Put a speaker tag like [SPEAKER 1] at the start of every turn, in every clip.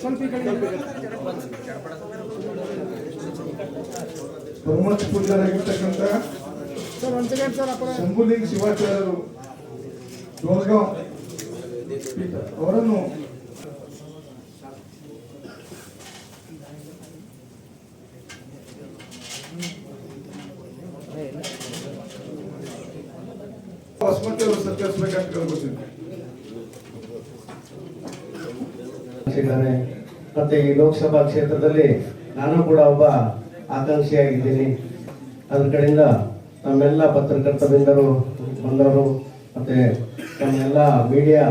[SPEAKER 1] ಸ್ವಲ್ಪ ಈ ಕಡೆ
[SPEAKER 2] ಪ್ರಮುಖ ಪೂಜ್ಯರಾಗಿರ್ತಕ್ಕಂಥ
[SPEAKER 1] ಸರ್ ಒಂದು ಸೆಕೆಂಡ್ ಸರ್ ಅಪ್ಪರ
[SPEAKER 2] ಶಂಭುಲಿಂಗ ಶಿವಾಚಾರ್ಯರು ಡೋರ್ಗಾಂವ್ ಪೀಠ ಅವರನ್ನು
[SPEAKER 3] ಮತ್ತೆ ಈ ಲೋಕಸಭಾ ಕ್ಷೇತ್ರದಲ್ಲಿ ನಾನು ಕೂಡ ಒಬ್ಬ ಆಕಾಂಕ್ಷಿಯಾಗಿದ್ದೀನಿ. ಅದ್ರ ಕಡೆಯಿಂದ ನಮ್ಮೆಲ್ಲ ಪತ್ರಕರ್ತ ಬಂದವರು, ಮತ್ತೆ ನಮ್ಮೆಲ್ಲ ಮೀಡಿಯಾ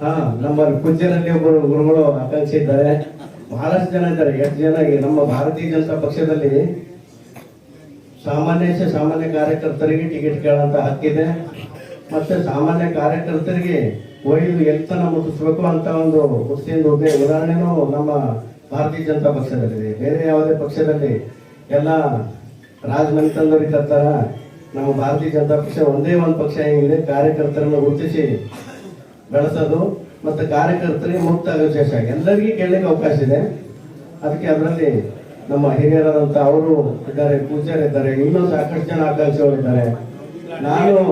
[SPEAKER 3] ಹಾ, ನಮ್ಮ ಕುಂಜರಲ್ಲಿ ಒಬ್ಬರು ಗುರುಗಳು ಆಕಾಂಕ್ಷಿ ಇದ್ದಾರೆ. ಬಹಳಷ್ಟು ಜನ ಇದ್ದಾರೆ, ಎಷ್ಟು ಜನ ನಮ್ಮ ಭಾರತೀಯ ಜನತಾ ಪಕ್ಷದಲ್ಲಿ ಸಾಮಾನ್ಯ ಸಾಮಾನ್ಯ ಕಾರ್ಯಕರ್ತರಿಗೆ ಟಿಕೆಟ್ ಕೇಳಂತ ಹಕ್ಕಿದೆ ಮತ್ತೆ ಸಾಮಾನ್ಯ ಕಾರ್ಯಕರ್ತರಿಗೆ ಒಯ್ದು ಎತ್ತನ ಮುಟ್ಟಿಸ್ಬೇಕು ಅಂತ ಒಂದು ಕುಸ್ತಿಯಿಂದ ಉದಾಹರಣೆನೂ ನಮ್ಮ ಭಾರತೀಯ ಜನತಾ ಪಕ್ಷದಲ್ಲಿದೆ ಬೇರೆ ಯಾವುದೇ ಪಕ್ಷದಲ್ಲಿ ಎಲ್ಲ ರಾಜಮನೆತನದವ್ರಿಗೆ ಕರ್ತಾರ ನಮ್ಮ ಭಾರತೀಯ ಜನತಾ ಪಕ್ಷ ಒಂದೇ ಒಂದು ಪಕ್ಷ ಹೆಂಗಿದೆ, ಕಾರ್ಯಕರ್ತರನ್ನು ಗುರುತಿಸಿ ಬೆಳೆಸೋದು ಮತ್ತು ಕಾರ್ಯಕರ್ತರಿಗೆ ಮುಕ್ತ ಅವಕಾಶ ಎಲ್ಲರಿಗೂ ಕೇಳಲಿಕ್ಕೆ ಅವಕಾಶ ಇದೆ. ಅದಕ್ಕೆ ಅದರಲ್ಲಿ ನಮ್ಮ ಹಿರಿಯರಾದಂಥ ಅವರು ಇದ್ದಾರೆ, ಪೂಜಾರಿ ಇದ್ದಾರೆ, ಇನ್ನೂ ಸಾಕಷ್ಟು ಜನ ಆಕಾಂಕ್ಷಿಗಳು ಇದ್ದಾರೆ. ನಾನು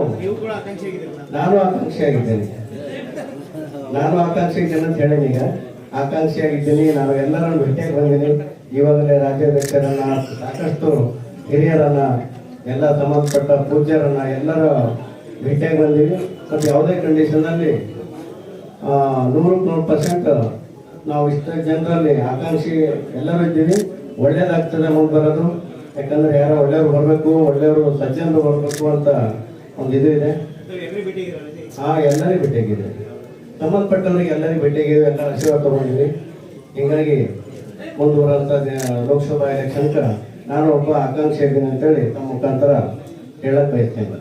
[SPEAKER 3] ನಾನು ಆಕಾಂಕ್ಷಿಯಾಗಿದ್ದೇನೆ ನಾನು ಆಕಾಂಕ್ಷಿಯಾಗಿದ್ದೇನೆ ಅಂತ ಹೇಳೀನಿ ಈಗ. ಆಕಾಂಕ್ಷಿಯಾಗಿದ್ದೀನಿ ನಾನು ಎಲ್ಲರನ್ನು ಭೇಟಿಯಾಗಿ ಬಂದೀನಿ ಇವಾಗಲೇ ರಾಜ್ಯಾಧ್ಯಕ್ಷರನ್ನ, ಸಾಕಷ್ಟು ಹಿರಿಯರನ್ನ, ಎಲ್ಲ ಸಂಬಂಧಪಟ್ಟ ಪೂಜ್ಯರನ್ನ ಎಲ್ಲರ ಭೇಟಿಯಾಗಿ ಬಂದೀವಿ ಮತ್ತು ಯಾವುದೇ ಕಂಡೀಷನ್ನಲ್ಲಿ ನೂರಕ್ಕೆ ನೂರು ಪರ್ಸೆಂಟ್ ನಾವು ಇಷ್ಟ ಜನರಲ್ಲಿ ಆಕಾಂಕ್ಷಿ ಎಲ್ಲರೂ ಇದ್ದೀವಿ. ಒಳ್ಳೇದಾಗ್ತದೆ ಮುಂದೆ ಬರೋದು. ಯಾಕಂದ್ರೆ ಯಾರೋ ಒಳ್ಳೆಯವ್ರು ಬರಬೇಕು, ಒಳ್ಳೆಯವರು ಸಜ್ಜನರು ಬರಬೇಕು ಅಂತ ಒಂದು ಇದು ಇದೆ. ಹಾಂ ಎಲ್ಲರಿಗೂ ಭೇಟಿಯಾಗಿದೆ ಸಂಬಂಧಪಟ್ಟವರಿಗೆ ಎಲ್ಲರಿಗೂ ಭೇಟಿಯಾಗಿದೆ ಎಲ್ಲ ಆಶೀರ್ವಾದ ತಗೊಂಡಿದ್ವಿ ಹಿಂಗಾಗಿ ಮುಂದುವರಂತ ಲೋಕಸಭಾ ಎಲೆಕ್ಷನ್ಗೆ ನಾನು ಒಬ್ಬ ಆಕಾಂಕ್ಷಿ ಇದ್ದೀನಿ ಅಂತೇಳಿ ನಮ್ಮ ಮುಖಾಂತರ ಹೇಳಕ್ ಬಯಸ್ತೇನೆ.